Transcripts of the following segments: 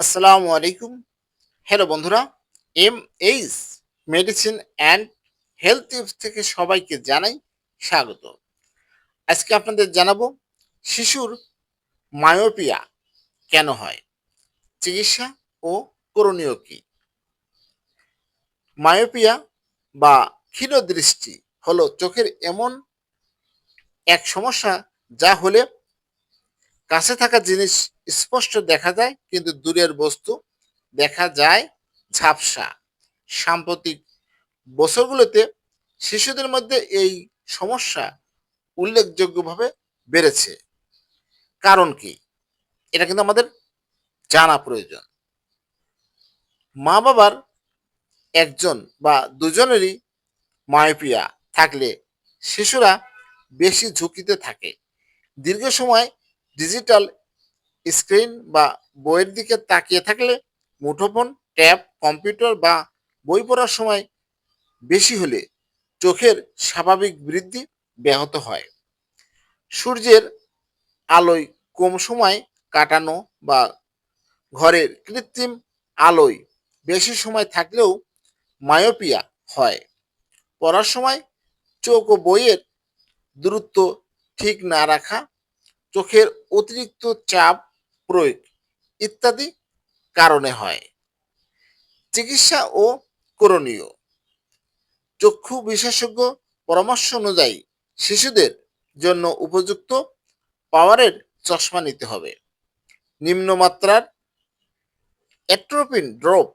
আসসালামু আলাইকুম। হ্যালো বন্ধুরা M H medicine and health tips থেকে সবাইকে জানাই স্বাগত। আজকে আপনাদের জানাব, শিশুর মায়োপিয়া কেন হয়? চিকিৎসা ও করণীয় কী? মায়োপিয়া বা ক্ষীণদৃষ্টি হলো চোখের এমন এক সমস্যা যা হলে কাছে থাকা জিনিস স্পষ্ট দেখা যায়, কিন্তু দূরের বস্তু দেখা যায় ঝাপসা। সাম্প্রতিক বছরগুলোতে শিশুদের মধ্যে এই সমস্যা উল্লেখযোগ্যভাবে বেড়েছে। কারণ কি? এটা কিন্তু আমাদের জানা প্রয়োজন। মা বাবার একজন বা দুজনেরই মায়োপিয়া থাকলে শিশুরা বেশি ঝুঁকিতে থাকে। দীর্ঘ সময় ডিজিটাল স্ক্রিন বা বইয়ের দিকে তাকিয়ে থাকলে মুঠোফোন, ট্যাব, কম্পিউটার বা বই পড়ার সময় বেশি হলে চোখের স্বাভাবিক বৃদ্ধি ব্যাহত হয়। সূর্যের আলোয় কম সময় কাটানো বা ঘরের কৃত্রিম আলোয় বেশি সময় থাকলেও মায়োপিয়া হয়। পড়ার সময় চোখ ও বইয়ের দূরত্ব ঠিক না রাখা চোখের অতিরিক্ত চাপ প্রয়োগ ইত্যাদি কারণে হয়। চিকিৎসা ও করণীয়। চক্ষু বিশেষজ্ঞ পরামর্শ অনুযায়ী শিশুদের জন্য উপযুক্ত পাওয়ারের চশমা নিতে হবে। নিম্নমাত্রার অ্যাট্রোপিন ড্রপ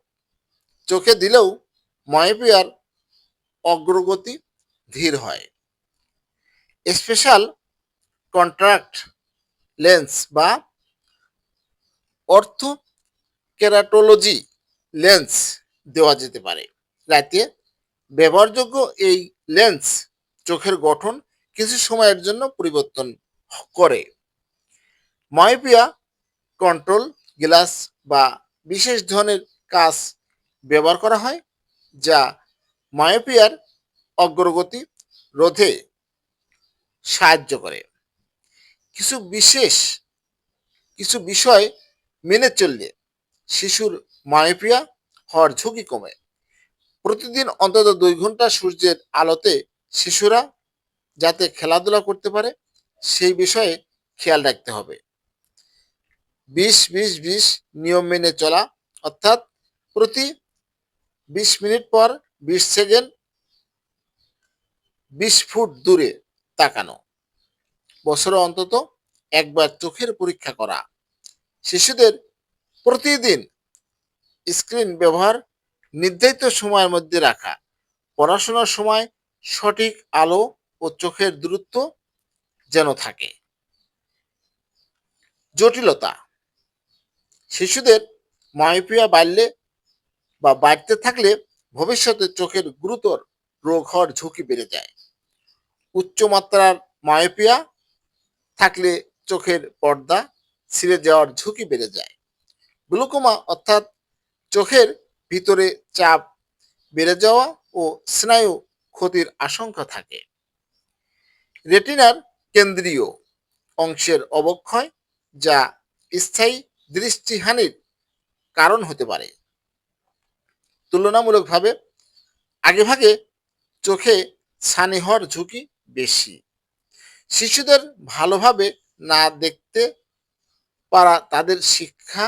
চোখে দিলেও মায়োপিয়ার অগ্রগতি ধীর হয়। স্পেশাল কন্ট্রাক্ট লেন্স বা অর্থ কেরাটোলজি লেন্স দেওয়া যেতে পারে। রাতে ব্যবহারযোগ্য এই লেন্স চোখের গঠন কিছু সময়ের জন্য পরিবর্তন করে। মায়োপিয়া কন্ট্রোল গ্লাস বা বিশেষ ধরনের কাজ ব্যবহার করা হয়, যা মায়োপিয়ার অগ্রগতি রোধে সাহায্য করে। কিছু বিশেষ, কিছু বিষয় মেনে চললে শিশুর মায়োপিয়া হওয়ার ঝুঁকি কমে। প্রতিদিন অন্তত দুই ঘণ্টা সূর্যের আলোতে শিশুরা যাতে খেলাধুলা করতে পারে, সেই বিষয়ে খেয়াল রাখতে হবে। বিশ বিশ বিশ নিয়ম মেনে চলা, অর্থাৎ প্রতি বিশ মিনিট পর বিশ সেকেন্ড বিশ ফুট দূরে তাকানো। বছরে অন্তত একবার চোখের পরীক্ষা করা। শিশুদের প্রতিদিন স্ক্রিন ব্যবহার নির্ধারিত সময়ের মধ্যে রাখা, পড়াশোনার সময় সঠিক আলো ও চোখের দূরত্ব যেন থাকে। জটিলতা, শিশুদের মায়োপিয়া বাড়লে বা বাড়তে থাকলে ভবিষ্যতে চোখের গুরুতর রোগ হওয়ার ঝুঁকি বেড়ে যায়। উচ্চমাত্রার মায়োপিয়া থাকলে চোখের পর্দা ছিঁড়ে যাওয়ার ঝুঁকি বেড়ে যায়। গ্লুকোমা অর্থাৎ চোখের ভিতরে চাপ বেড়ে যাওয়া ও স্নায়ু ক্ষতির আশঙ্কা থাকে। রেটিনার কেন্দ্রীয় অংশের অবক্ষয় যা স্থায়ী দৃষ্টিহানির কারণ হতে পারে। তুলনামূলকভাবে আগেভাগে চোখে ছানি হওয়ার ঝুঁকি বেশি। শিশুদের ভালোভাবে না দেখতে পারা তাদের শিক্ষা,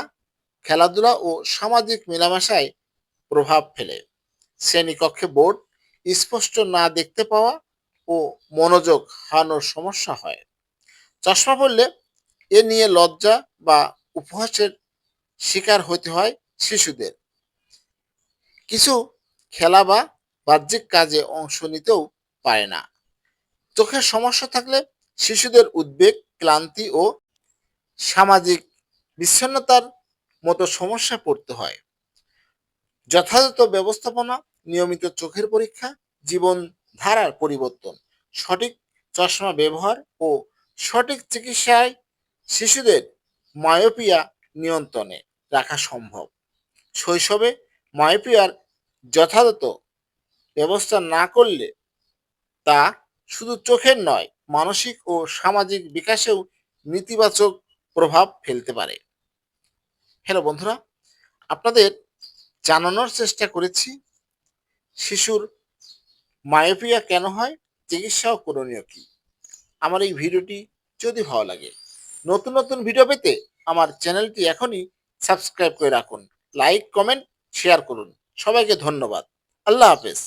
খেলাধুলা ও সামাজিক মেলামেশায় প্রভাব ফেলে। শ্রেণীকক্ষে বোর্ড, স্পষ্ট না দেখতে পাওয়া ও মনোযোগ হারানোর সমস্যা হয়। চশমা পড়লে এ নিয়ে লজ্জা বা উপহাসের শিকার হতে হয় শিশুদের। কিছু খেলা বা বাহ্যিক কাজে অংশ নিতেও পারে না। চোখের সমস্যা থাকলে শিশুদের উদ্বেগ, ক্লান্তি ও সামাজিক বিচ্ছিন্নতার মতো সমস্যা পড়তে হয়। যথাযথ ব্যবস্থাপনা, নিয়মিত চোখের পরীক্ষা, জীবন ধারার পরিবর্তন, সঠিক চশমা ব্যবহার ও সঠিক চিকিৎসায় শিশুদের মায়োপিয়া নিয়ন্ত্রণে রাখা সম্ভব। শৈশবে মায়োপিয়ার যথাযথ ব্যবস্থা না করলে তা শুধু চোখের নয় মানসিক ও সামাজিক বিকাশেও নেতিবাচক প্রভাব ফেলতে পারে। হ্যালো বন্ধুরা, আপনাদের জানানোর চেষ্টা করেছি, শিশুর মায়োপিয়া কেন হয়, চিকিৎসা ও করণীয় কি? আমার এই ভিডিওটি যদি ভালো লাগে, নতুন নতুন ভিডিও পেতে আমার চ্যানেলটি এখনই সাবস্ক্রাইব করে রাখুন, লাইক, কমেন্ট, শেয়ার করুন। সবাইকে ধন্যবাদ। আল্লাহ হাফেজ।